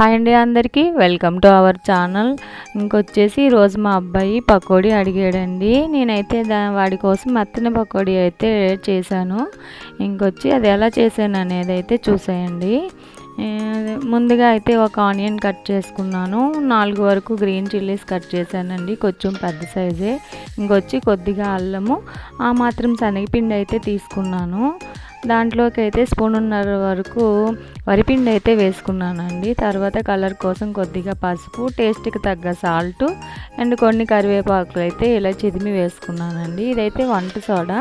Hi అండి అందరికీ. Welcome to our channel. ఇంకొచ్చేసి ఈరోజు మా అబ్బాయి పకోడీ అడిగాడండి. నేనైతే దా వాడి కోసం మత్తన పకోడీ అయితే చేశాను. ఇంకొచ్చి అది ఎలా చేశాను అనేది అయితే చూసేయండి ముందుగా అయితే ఒక ఆనియన్ కట్ చేసుకున్నాను. నాలుగు వరకు గ్రీన్ చిల్లీస్ కట్ చేశానండి. కొంచెం పెద్ద సైజే. ఇంకొచ్చి కొద్దిగా అల్లము ఆ మాత్రం శనగపిండి అయితే తీసుకున్నాను. దాంట్లోకి అయితే స్పూనున్నర వరకు వరిపిండి అయితే వేసుకున్నానండి. తర్వాత కలర్ కోసం కొద్దిగా పసుపు టేస్ట్కి తగ్గ సాల్ట్ అండ్ కొన్ని కరివేపాకులు అయితే ఇలా చిదిమి వేసుకున్నానండి. ఇదైతే వంట సోడా.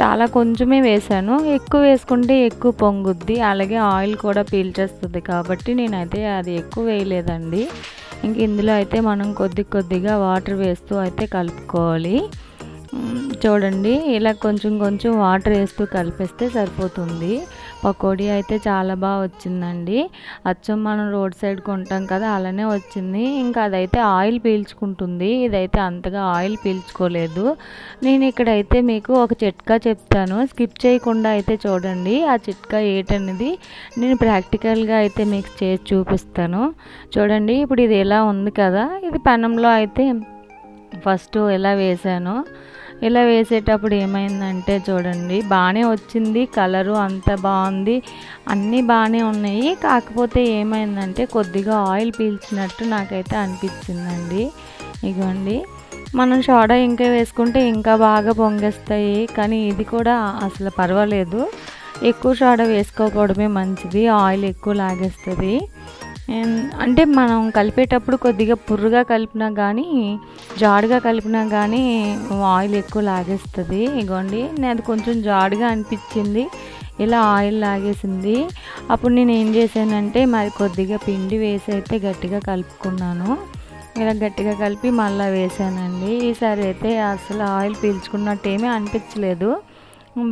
చాలా కొంచెమే వేసాను ఎక్కువ వేసుకుంటే ఎక్కువ పొంగుద్ది. అలాగే ఆయిల్ కూడా పీల్చేస్తుంది కాబట్టి నేనైతే అది ఎక్కువ వేయలేదండి. ఇంక ఇందులో అయితే మనం కొద్ది కొద్దిగా వాటర్ వేస్తూ అయితే కలుపుకోవాలి. చూడండి ఇలా కొంచెం కొంచెం వాటర్ వేస్తూ కలిపేస్తే సరిపోతుంది. పకోడీ అయితే చాలా బాగా వచ్చిందండి. అచ్చం మనం రోడ్ సైడ్ కొంటాం కదా అలానే వచ్చింది. ఇంకా అదైతే ఆయిల్ పీల్చుకుంటుంది. ఇదైతే అంతగా ఆయిల్ పీల్చుకోలేదు. నేను ఇక్కడైతే మీకు ఒక చిట్కా చెప్తాను. స్కిప్ చేయకుండా అయితే చూడండి ఆ చిట్కా ఏంటనేది నేను ప్రాక్టికల్గా అయితే మీకు చేసి చూపిస్తాను. చూడండి ఇప్పుడు ఇది ఎలా ఉంది కదా ఇది పెనంలో అయితే ఫస్ట్ ఎలా వేసాను. ఇలా వేసేటప్పుడు ఏమైందంటే చూడండి బాగానే వచ్చింది కలరు అంత బాగుంది అన్నీ బాగానే ఉన్నాయి. కాకపోతే ఏమైందంటే కొద్దిగా ఆయిల్ పీల్చినట్టు నాకైతే అనిపించిందండి. ఇగోండి మనం సోడా ఇంకా వేసుకుంటే ఇంకా బాగా పొంగేస్తాయి కానీ ఇది కూడా అసలు పర్వాలేదు. ఎక్కువ సోడా వేసుకోకపోవడమే మంచిది ఆయిల్ ఎక్కువ లాగేస్తుంది. అంటే మనం కలిపేటప్పుడు కొద్దిగా పుర్రుగా కలిపినా కానీ జాడుగా కలిపినా కానీ ఆయిల్ ఎక్కువ లాగేస్తుంది. ఇగోండి అది కొంచెం జాడుగా అనిపించింది. ఇలా ఆయిల్ లాగేసింది. అప్పుడు నేను ఏం చేశానంటే మరి కొద్దిగా పిండి వేసి అయితే గట్టిగా కలుపుకున్నాను. ఇలా గట్టిగా కలిపి మళ్ళీ వేసానండి ఈసారి అయితే అసలు ఆయిల్ పీల్చుకున్నట్టు ఏమీ అనిపించలేదు.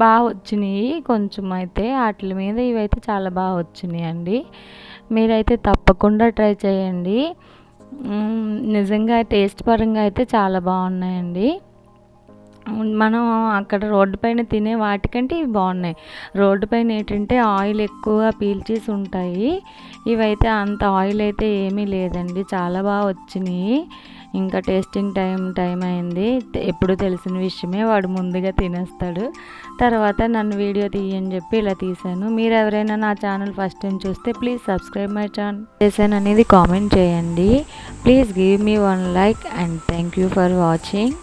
బాగా వచ్చినాయి. కొంచెం అయితే వాటి మీద ఇవైతే చాలా బాగా వచ్చినాయి అండి మీరైతే తప్పకుండా ట్రై చేయండి. నిజంగా టేస్ట్ పరంగా అయితే చాలా బాగున్నాయండి. మనం అక్కడ రోడ్డు పైన తినే వాటికంటే ఇవి బాగున్నాయి. రోడ్డు పైన ఏంటంటే ఆయిల్ ఎక్కువగా పీల్చేసి ఉంటాయి. ఇవైతే అంత ఆయిల్ అయితే ఏమీ లేదండి. చాలా బాగా వచ్చినాయి. ఇంకా టేస్టింగ్ టైం టైం అయింది. ఎప్పుడు తెలిసిన విషయమే వాడు ముందుగా తినేస్తాడు. తర్వాత నన్ను వీడియో తీయని చెప్పి ఇలా తీశాను. మీరు ఎవరైనా నా ఛానల్ ఫస్ట్ టైం చూస్తే ప్లీజ్ సబ్స్క్రైబ్ మై ఛానల్ చేశాను అనేది కామెంట్ చేయండి. Please give me one like and thank you for watching.